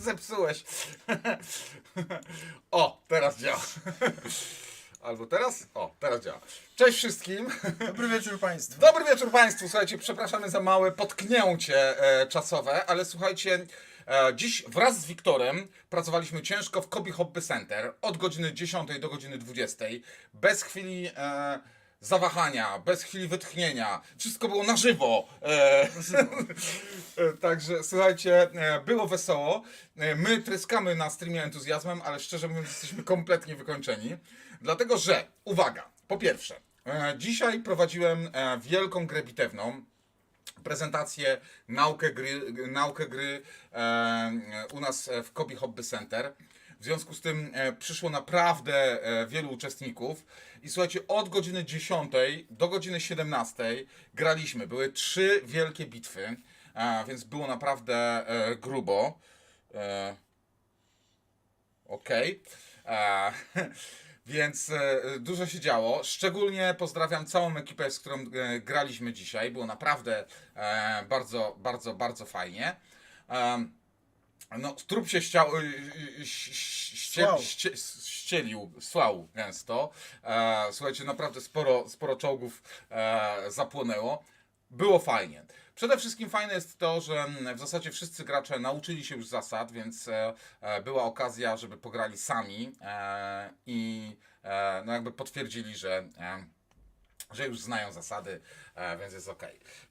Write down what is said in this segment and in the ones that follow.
Zepsułeś. o, teraz działa. Albo teraz? O, teraz działa. Cześć wszystkim. Dobry wieczór Państwu. Dobry wieczór Państwu. Słuchajcie, przepraszamy za małe potknięcie e, czasowe, ale słuchajcie, e, dziś wraz z Wiktorem pracowaliśmy ciężko w Kobi Hobby Center od godziny 10 do godziny 20. Bez chwili e, zawahania, bez chwili wytchnienia. Wszystko było na żywo. E, Także słuchajcie, e, było wesoło. E, My tryskamy na streamie entuzjazmem, ale szczerze mówiąc jesteśmy kompletnie wykończeni. Dlatego, że, uwaga, po pierwsze, e, dzisiaj prowadziłem e, wielką grę bitewną, prezentację naukę gry, naukę gry e, u nas w Kobi Hobby Center. W związku z tym e, przyszło naprawdę e, wielu uczestników i słuchajcie, od godziny 10 do godziny 17 graliśmy. Były trzy wielkie bitwy, e, więc było naprawdę grubo. Okej. E, Więc dużo się działo. Szczególnie pozdrawiam całą ekipę, z którą graliśmy dzisiaj. Było naprawdę bardzo, bardzo, bardzo fajnie. No, trup się ściał, y, y, ś- ście, ście, ścielił, słał gęsto. E, słuchajcie, naprawdę sporo, sporo czołgów e, zapłonęło. Było fajnie. Przede wszystkim fajne jest to, że mm, w zasadzie wszyscy gracze nauczyli się już zasad, więc e, e, była okazja, żeby pograli sami e, i e, no jakby potwierdzili, że, e, że już znają zasady, e, więc jest ok.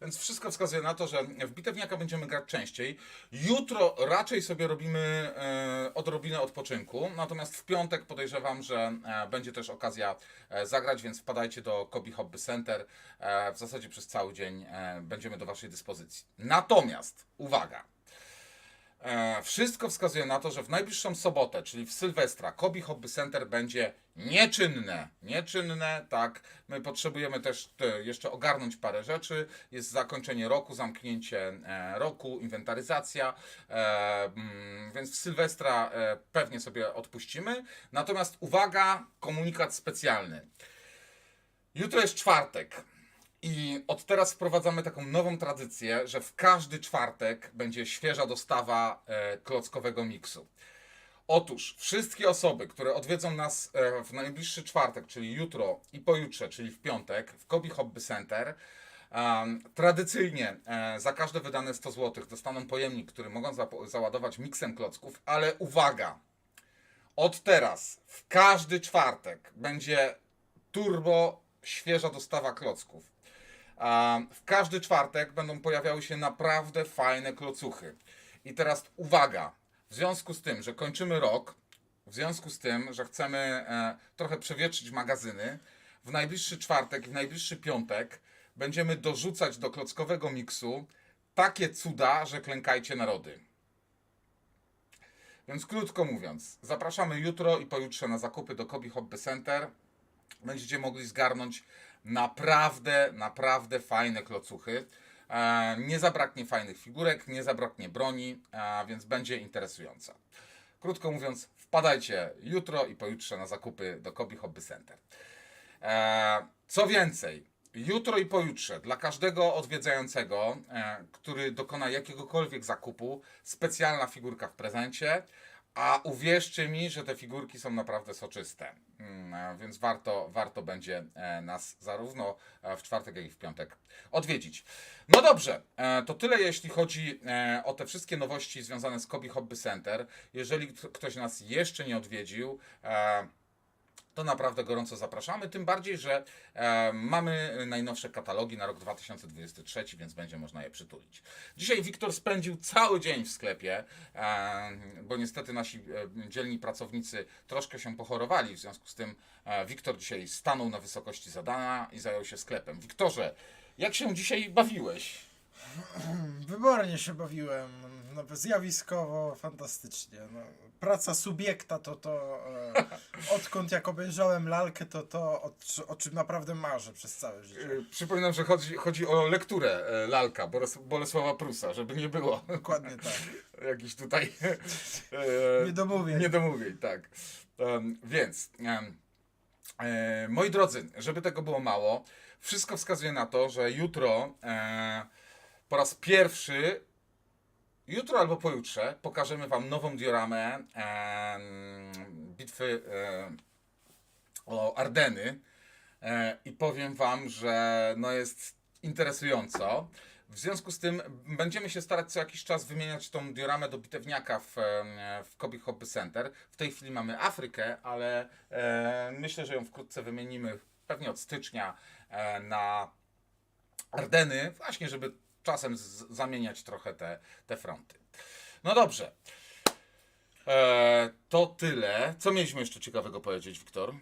Więc wszystko wskazuje na to, że w bitewniaka będziemy grać częściej. Jutro raczej sobie robimy e, odrobinę odpoczynku, natomiast w piątek podejrzewam, że e, będzie też okazja zagrać, więc wpadajcie do Kobi Hobby Center. W zasadzie przez cały dzień będziemy do Waszej dyspozycji. Natomiast, uwaga, E, wszystko wskazuje na to, że w najbliższą sobotę, czyli w Sylwestra, Kobi Hobby Center będzie nieczynne. Nieczynne, tak. My potrzebujemy też te, jeszcze ogarnąć parę rzeczy. Jest zakończenie roku, zamknięcie e, roku, inwentaryzacja. E, mm, więc w Sylwestra e, pewnie sobie odpuścimy. Natomiast uwaga, komunikat specjalny. Jutro jest czwartek. I od teraz wprowadzamy taką nową tradycję, że w każdy czwartek będzie świeża dostawa e, klockowego miksu. Otóż wszystkie osoby, które odwiedzą nas e, w najbliższy czwartek, czyli jutro i pojutrze, czyli w piątek, w Kobi Hobby Center, tradycyjnie e, za każde wydane 100 zł dostaną pojemnik, który mogą załadować miksem klocków, ale uwaga! Od teraz w każdy czwartek będzie turbo świeża dostawa klocków. W każdy czwartek będą pojawiały się naprawdę fajne klocuchy. I teraz uwaga, w związku z tym, że kończymy rok, w związku z tym, że chcemy e, trochę przewietrzyć magazyny, w najbliższy czwartek i w najbliższy piątek będziemy dorzucać do klockowego miksu takie cuda, że klękajcie narody. Więc krótko mówiąc, zapraszamy jutro i pojutrze na zakupy do Kobi Hobby Center. Będziecie mogli zgarnąć naprawdę, naprawdę fajne klocuchy. E, nie zabraknie fajnych figurek, nie zabraknie broni, e, więc będzie interesująca. Krótko mówiąc, wpadajcie jutro i pojutrze na zakupy do Kobi Hobby Center. E, co więcej, jutro i pojutrze dla każdego odwiedzającego, który dokona jakiegokolwiek zakupu, specjalna figurka w prezencie. A uwierzcie mi, że te figurki są naprawdę soczyste. Mm, e, Więc warto, warto będzie e, nas zarówno e, w czwartek, jak i w piątek odwiedzić. No dobrze, to tyle jeśli chodzi o te wszystkie nowości związane z Kobi Hobby Center. Jeżeli ktoś nas jeszcze nie odwiedził, to naprawdę gorąco zapraszamy. Tym bardziej, że e, mamy najnowsze katalogi na rok 2023, więc będzie można je przytulić. Dzisiaj Wiktor spędził cały dzień w sklepie, e, bo niestety nasi e, dzielni pracownicy troszkę się pochorowali. W związku z tym e, Wiktor dzisiaj stanął na wysokości zadania i zajął się sklepem. Wiktorze, jak się dzisiaj bawiłeś? Wybornie się bawiłem, no, zjawiskowo, fantastycznie. No, praca subiekta to to, e, odkąd jak obejrzałem lalkę, to to, o, o czym naprawdę marzę przez całe życie. E, Przypominam, że chodzi, chodzi o lekturę e, Lalka Boles- Bolesława Prusa, żeby nie było Dokładnie tak. jakichś tutaj e, Niedomówień. Niedomówień, tak. Em, więc, em, e, moi drodzy, żeby tego było mało, wszystko wskazuje na to, że jutro e, po raz pierwszy jutro albo pojutrze pokażemy Wam nową dioramę em, bitwy em, o Ardeny e, i powiem Wam, że no jest interesująco. W związku z tym będziemy się starać co jakiś czas wymieniać tą dioramę do bitewniaka w, w Kobe Hobby Center. W tej chwili mamy Afrykę, ale e, myślę, że ją wkrótce wymienimy pewnie od stycznia e, na Ardeny, właśnie żeby czasem zamieniać trochę te, te fronty. No dobrze. E, to tyle. Co mieliśmy jeszcze ciekawego powiedzieć, Wiktor?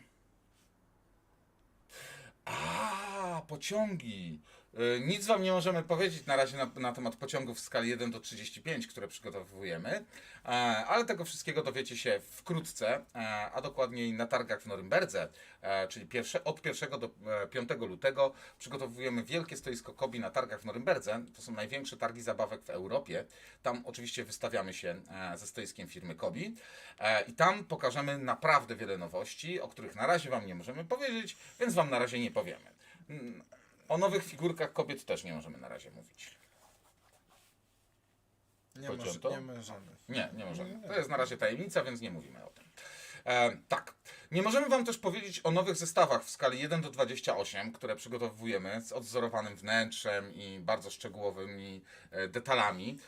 A, pociągi. Y, Nic Wam nie możemy powiedzieć na razie na, na temat pociągów w skali 1 do 35, które przygotowujemy, e, ale tego wszystkiego dowiecie się wkrótce, e, a dokładniej na targach w Norymberdze, e, czyli pierwsze, od 1 do e, 5 lutego przygotowujemy wielkie stoisko Kobi na targach w Norymberdze. To są największe targi zabawek w Europie. Tam oczywiście wystawiamy się e, ze stoiskiem firmy Kobi e, i tam pokażemy naprawdę wiele nowości, o których na razie Wam nie możemy powiedzieć, więc Wam na razie nie powiemy. O nowych figurkach kobiet też nie możemy na razie mówić. Nie, Powiedziałem może, to? nie możemy. Nie, nie możemy. To jest na razie tajemnica, więc nie mówimy o tym. E, tak. Nie możemy Wam też powiedzieć o nowych zestawach w skali 1 do 28, które przygotowujemy z odzorowanym wnętrzem i bardzo szczegółowymi e, detalami,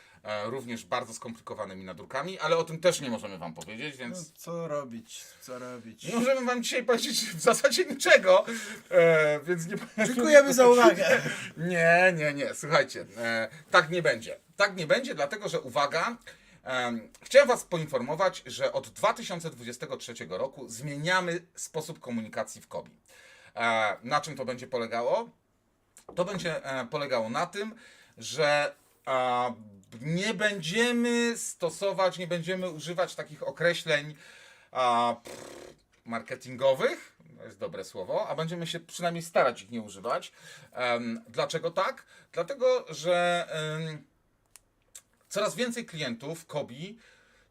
również bardzo skomplikowanymi nadrukami, ale o tym też nie możemy Wam powiedzieć, No, więc co robić? Co robić? nie możemy Wam dzisiaj powiedzieć w zasadzie niczego, e, więc nie Dziękujemy za uwagę. Nie, nie, nie, słuchajcie, e, tak nie będzie. Tak nie będzie, dlatego że uwaga, em, chciałem Was poinformować, że od 2023 roku zmieniamy sposób komunikacji w KOBI. E, na czym to będzie polegało? To będzie e, polegało na tym, że e, nie będziemy stosować, nie będziemy używać takich określeń a, pff, marketingowych, to jest dobre słowo, a będziemy się przynajmniej starać ich nie używać. Em, dlaczego tak? Dlatego, że em, coraz więcej klientów Kobi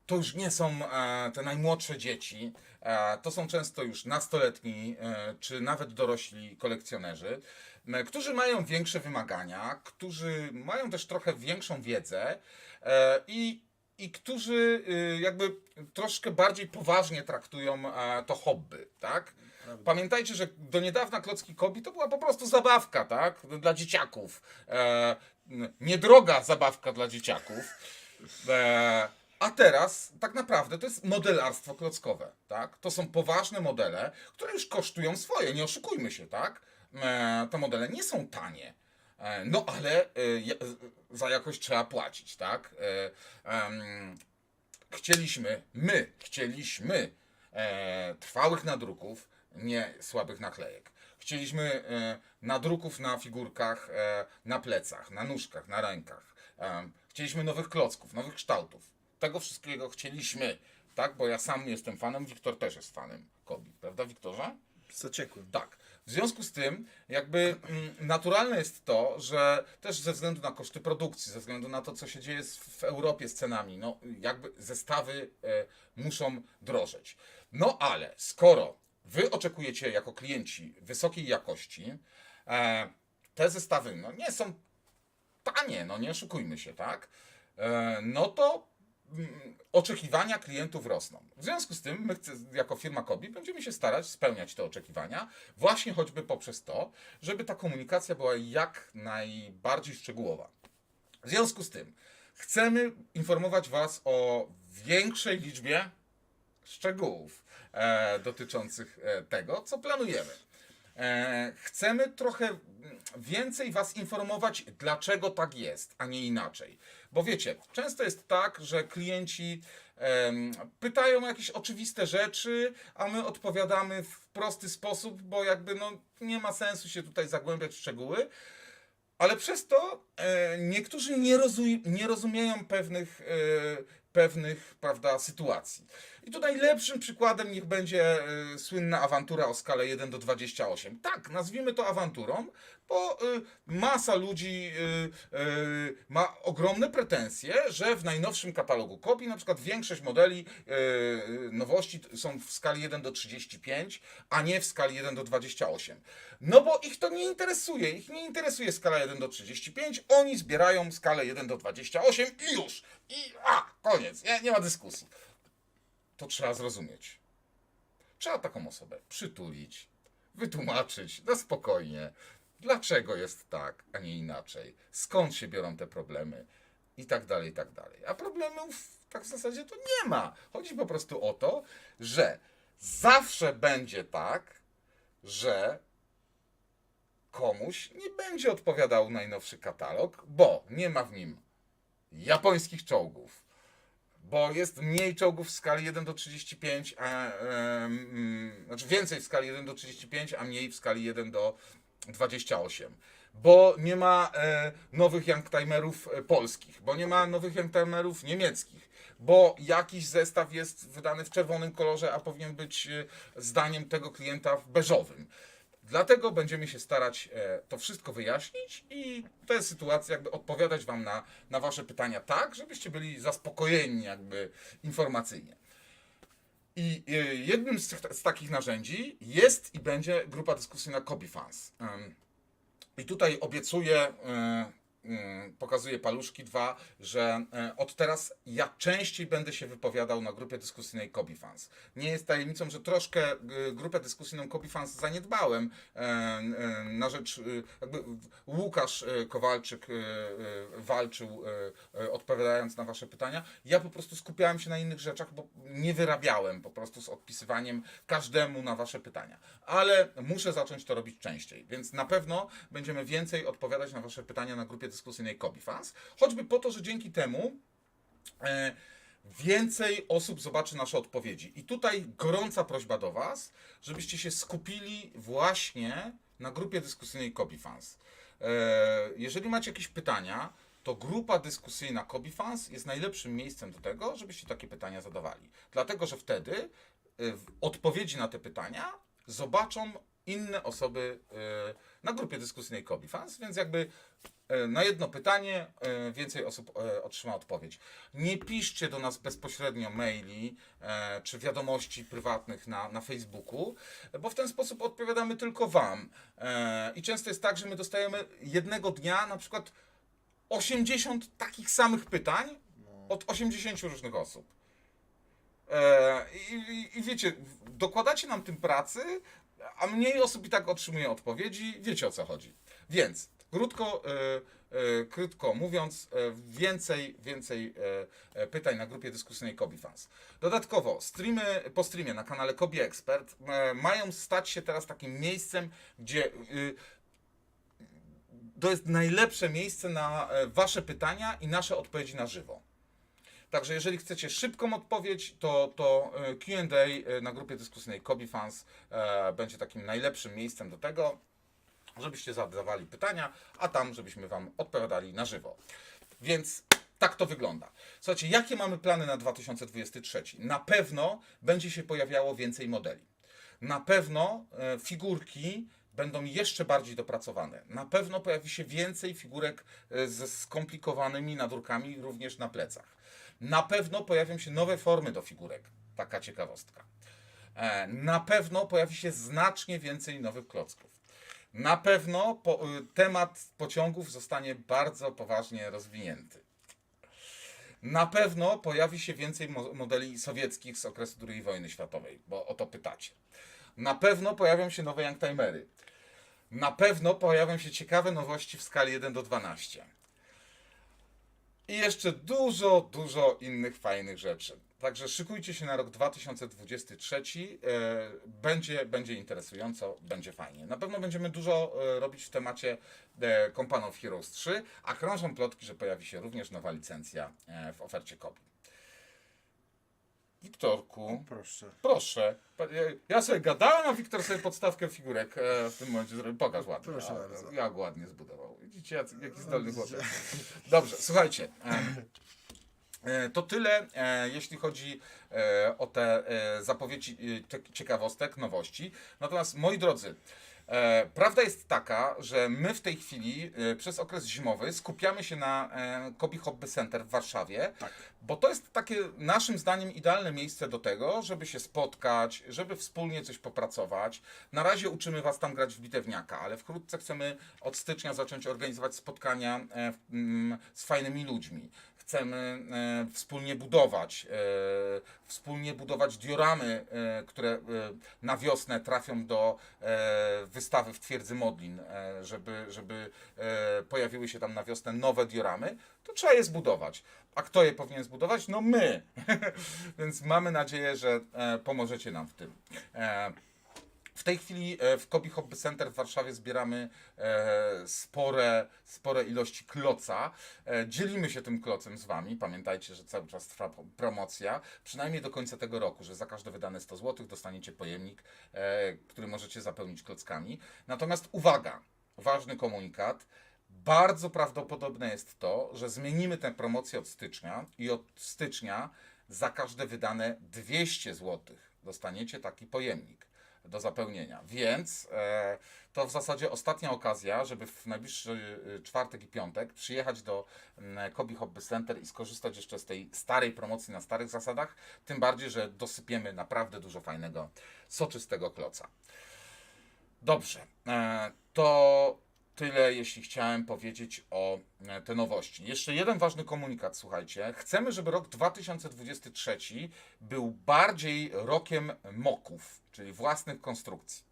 to już nie są e, te najmłodsze dzieci, e, to są często już nastoletni e, czy nawet dorośli kolekcjonerzy, którzy mają większe wymagania, którzy mają też trochę większą wiedzę e, i, i którzy y, jakby troszkę bardziej poważnie traktują e, to hobby, tak? Pamiętajcie, że do niedawna klocki Kobi to była po prostu zabawka, tak? Dla dzieciaków. E, niedroga zabawka dla dzieciaków. E, a teraz tak naprawdę to jest modelarstwo klockowe, tak? To są poważne modele, które już kosztują swoje, nie oszukujmy się, tak? E, te modele nie są tanie. E, no ale e, za jakość trzeba płacić, tak? Chcieliśmy, my chcieliśmy trwałych nadruków, nie słabych naklejek. Chcieliśmy nadruków na figurkach, na plecach, na nóżkach, na rękach. Chcieliśmy nowych klocków, nowych kształtów. Tego wszystkiego chcieliśmy, tak? Bo ja sam jestem fanem, Wiktor też jest fanem Kobi, prawda Wiktorze? Zaciekłym. Tak. W związku z tym, jakby mm, naturalne jest to, że też ze względu na koszty produkcji, ze względu na to, co się dzieje w Europie z cenami, no jakby zestawy e, muszą drożeć. No ale skoro wy oczekujecie jako klienci wysokiej jakości, e, te zestawy no, nie są tanie, no nie oszukujmy się, tak? E, no to oczekiwania klientów rosną. W związku z tym my jako firma Kobi będziemy się starać spełniać te oczekiwania, właśnie choćby poprzez to, żeby ta komunikacja była jak najbardziej szczegółowa. W związku z tym chcemy informować Was o większej liczbie szczegółów e, dotyczących e, tego, co planujemy. E, chcemy trochę więcej Was informować, dlaczego tak jest, a nie inaczej. Bo wiecie, często jest tak, że klienci pytają jakieś oczywiste rzeczy, a my odpowiadamy w prosty sposób, bo jakby no, nie ma sensu się tutaj zagłębiać w szczegóły. Ale przez to e, niektórzy nie rozumieją pewnych, e, pewnych prawda, sytuacji. I I tu najlepszym przykładem niech będzie y, słynna awantura o skale 1 do 28. Tak, nazwijmy to awanturą, bo y, masa ludzi y, y, ma ogromne pretensje, że w najnowszym katalogu kopii na przykład większość modeli y, nowości są w skali 1 do 35, a nie w skali 1 do 28. No bo ich to nie interesuje, ich nie interesuje skala 1 do 35, oni zbierają skalę 1 do 28 i już. I a, koniec, nie, nie ma dyskusji. To trzeba zrozumieć. Trzeba taką osobę przytulić, wytłumaczyć na spokojnie, dlaczego jest tak, a nie inaczej, skąd się biorą te problemy i tak dalej, i tak dalej. A problemów tak w zasadzie to nie ma. Chodzi po prostu o to, że zawsze będzie tak, że komuś nie będzie odpowiadał najnowszy katalog, bo nie ma w nim japońskich czołgów, bo jest mniej czołgów w skali 1 do 35, a, mm, znaczy więcej w skali 1 do 35, a mniej w skali 1 do 28. Bo nie ma e, nowych youngtimerów e, polskich, bo nie ma nowych youngtimerów niemieckich, bo jakiś zestaw jest wydany w czerwonym kolorze, a powinien być e, zdaniem tego klienta w beżowym. Dlatego będziemy się starać e, to wszystko wyjaśnić i to jest sytuacja, jakby odpowiadać Wam na, na Wasze pytania tak, żebyście byli zaspokojeni jakby informacyjnie. I e, jednym z, z takich narzędzi jest i będzie grupa dyskusyjna Copyfans. Em, I tutaj obiecuję, mm, pokazuję paluszki dwa, że e, od teraz ja częściej będę się wypowiadał na grupie dyskusyjnej Copyfans. Nie jest tajemnicą, że troszkę e, grupę dyskusyjną Copyfans zaniedbałem e, na rzecz, jakby Łukasz Kowalczyk walczył odpowiadając na wasze pytania. Ja po prostu skupiałem się na innych rzeczach, bo nie wyrabiałem po prostu z odpisywaniem każdemu na wasze pytania. Ale muszę zacząć to robić częściej, więc na pewno będziemy więcej odpowiadać na wasze pytania na grupie dyskusyjnej Copyfans, choćby po to, że dzięki temu e, więcej osób zobaczy nasze odpowiedzi. I tutaj gorąca prośba do Was, żebyście się skupili właśnie na grupie dyskusyjnej Copyfans. E, jeżeli macie jakieś pytania, to grupa dyskusyjna Copyfans jest najlepszym miejscem do tego, żebyście takie pytania zadawali. Dlatego, że wtedy e, w odpowiedzi na te pytania zobaczą inne osoby e, na grupie dyskusyjnej Copyfans, więc jakby na jedno pytanie e, więcej osób e, otrzyma odpowiedź. Nie piszcie do nas bezpośrednio maili e, czy wiadomości prywatnych na, na Facebooku, bo w ten sposób odpowiadamy tylko Wam. E, I często jest tak, że my dostajemy jednego dnia na przykład 80 takich samych pytań od 80 różnych osób. E, i, i, I wiecie, dokładacie nam tym pracy, a mniej osób i tak otrzymuje odpowiedzi. Wiecie o co chodzi. Więc krótko, e, e, krótko mówiąc, e, więcej, więcej pytań na grupie dyskusyjnej Kobi Fans. Dodatkowo, streamy po streamie na kanale Kobi Expert e, mają stać się teraz takim miejscem, gdzie y, to jest najlepsze miejsce na Wasze pytania i nasze odpowiedzi na żywo. Także jeżeli chcecie szybką odpowiedź, to, to QA na grupie dyskusyjnej Kobi Fans będzie takim najlepszym miejscem do tego, żebyście zadawali pytania, a tam, żebyśmy Wam odpowiadali na żywo. Więc tak to wygląda. Słuchajcie, jakie mamy plany na 2023? Na pewno będzie się pojawiało więcej modeli. Na pewno e, figurki będą jeszcze bardziej dopracowane. Na pewno pojawi się więcej figurek e, ze skomplikowanymi nadrukami również na plecach. Na pewno pojawią się nowe formy do figurek. Taka ciekawostka. E, Na pewno pojawi się znacznie więcej nowych klocków. Na pewno po, y, temat pociągów zostanie bardzo poważnie rozwinięty. Na pewno pojawi się więcej mo- modeli sowieckich z okresu II wojny światowej, bo o to pytacie. Na pewno pojawią się nowe youngtimery. Na pewno pojawią się ciekawe nowości w skali 1 do 12. I jeszcze dużo, dużo innych fajnych rzeczy. Także szykujcie się na rok 2023. E, Będzie, będzie interesująco, będzie fajnie. Na pewno będziemy dużo e, robić w temacie e, Company of Heroes 3, a krążą plotki, że pojawi się również nowa licencja w ofercie kopi. Wiktorku, Proszę. proszę. Ja- sobie gadałem, a Wiktor sobie podstawkę figurek e, w tym momencie zrobił. Pokaż ładnie. Proszę bardzo. Jak ładnie zbudował. Widzicie, jak- jaki zdolny chłopiec. Dobrze, słuchajcie. em, E, To tyle, e, jeśli chodzi e, o te e, zapowiedzi e, te- ciekawostek, nowości. Natomiast moi drodzy, e, prawda jest taka, że my w tej chwili e, przez okres zimowy skupiamy się na e, Kobi Hobby Center w Warszawie, Tak. bo to jest takie naszym zdaniem idealne miejsce do tego, żeby się spotkać, żeby wspólnie coś popracować. Na razie uczymy Was tam grać w bitewniaka, ale wkrótce chcemy od stycznia zacząć organizować spotkania e, mm, z fajnymi ludźmi. Chcemy e, wspólnie budować, e, wspólnie budować dioramy, e, które na wiosnę trafią do wystawy w Twierdzy Modlin, żeby, żeby pojawiły się tam na wiosnę nowe dioramy, to trzeba je zbudować. A kto je powinien zbudować? No my. Więc mamy nadzieję, że pomożecie nam w tym. W tej chwili e, w Kobi Hobby Center w Warszawie zbieramy e, spore, spore ilości kloca. E, dzielimy się tym klocem z Wami. Pamiętajcie, że cały czas trwa promocja, przynajmniej do końca tego roku, że za każde wydane 100 zł dostaniecie pojemnik, który możecie zapełnić klockami. Natomiast uwaga, ważny komunikat. Bardzo prawdopodobne jest to, że zmienimy tę promocję od stycznia i od stycznia za każde wydane 200 zł dostaniecie taki pojemnik do zapełnienia. Więc e, to w zasadzie ostatnia okazja, żeby w najbliższy e, czwartek i piątek przyjechać do mm, Kobi Hobby Center i skorzystać jeszcze z tej starej promocji na starych zasadach. Tym bardziej, że dosypiemy naprawdę dużo fajnego, soczystego kloca. Dobrze, e, to tyle, jeśli chciałem powiedzieć o e, te nowości. Jeszcze jeden ważny komunikat, słuchajcie. Chcemy, żeby rok 2023 był bardziej rokiem moków, czyli własnych konstrukcji.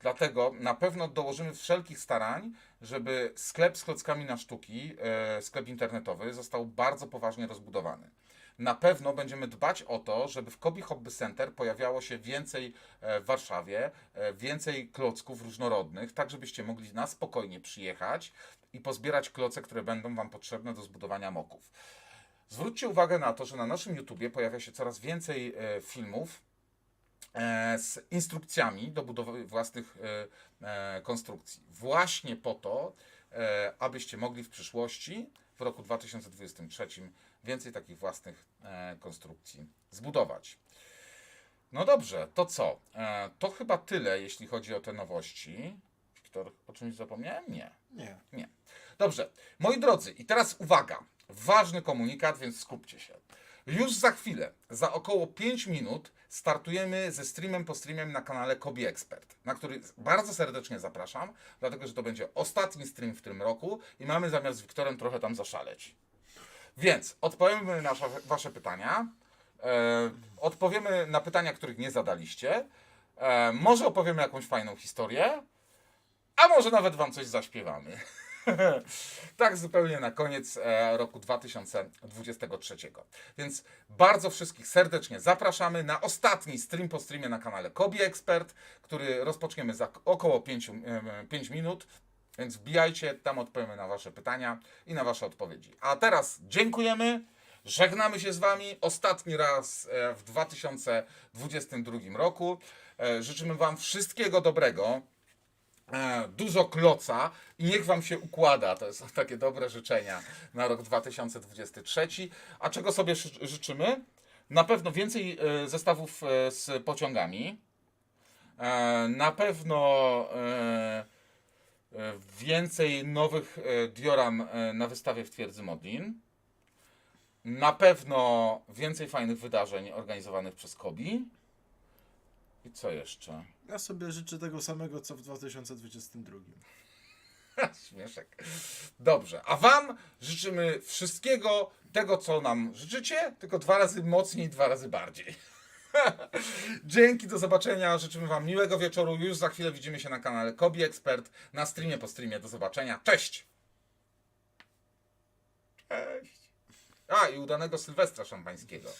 Dlatego na pewno dołożymy wszelkich starań, żeby sklep z klockami na sztuki, e, sklep internetowy, został bardzo poważnie rozbudowany. Na pewno będziemy dbać o to, żeby w Kobi Hobby Center pojawiało się więcej e, w Warszawie, e, więcej klocków różnorodnych, tak żebyście mogli na spokojnie przyjechać i pozbierać kloce, które będą Wam potrzebne do zbudowania moków. Zwróćcie uwagę na to, że na naszym YouTubie pojawia się coraz więcej e, filmów z instrukcjami do budowy własnych konstrukcji. Właśnie po to, abyście mogli w przyszłości, w roku 2023, więcej takich własnych e, konstrukcji zbudować. No dobrze, to co? E, to chyba tyle, jeśli chodzi o te nowości. Wiktor, o czymś zapomniałem? Nie. Nie. Nie. Dobrze, moi drodzy, i teraz uwaga. Ważny komunikat, więc skupcie się. Już za chwilę, za około 5 minut, startujemy ze streamem po streamem na kanale Kobi Expert, na który bardzo serdecznie zapraszam, dlatego że to będzie ostatni stream w tym roku i mamy zamiar z Wiktorem trochę tam zaszaleć. Więc odpowiemy na wasze- pytania. E, odpowiemy na pytania, których nie zadaliście. E, może opowiemy jakąś fajną historię, a może nawet Wam coś zaśpiewamy. tak zupełnie na koniec e, roku 2023. Więc bardzo wszystkich serdecznie zapraszamy na ostatni stream po streamie na kanale Kobi Expert, który rozpoczniemy za około 5, 5 minut. Więc wbijajcie, tam odpowiemy na Wasze pytania i na Wasze odpowiedzi. A teraz dziękujemy, żegnamy się z Wami ostatni raz e, w 2022 roku. E, Życzymy Wam wszystkiego dobrego e, dużo kloca i niech Wam się układa. To są takie dobre życzenia na rok 2023. A czego sobie ży- życzymy? Na pewno więcej zestawów z pociągami. Na pewno więcej nowych e, dioram e, na wystawie w Twierdzy Modlin. Na pewno więcej fajnych wydarzeń organizowanych przez Kobi. I co jeszcze? Ja sobie życzę tego samego, co w 2022. Śmieszek. Dobrze, a Wam życzymy wszystkiego tego, co nam życzycie, tylko dwa razy mocniej, dwa razy bardziej. Dzięki, do zobaczenia. Życzymy Wam miłego wieczoru. Już za chwilę widzimy się na kanale Kobi Expert, na streamie po streamie. Do zobaczenia. Cześć! Cześć! A, i udanego Sylwestra Szampańskiego.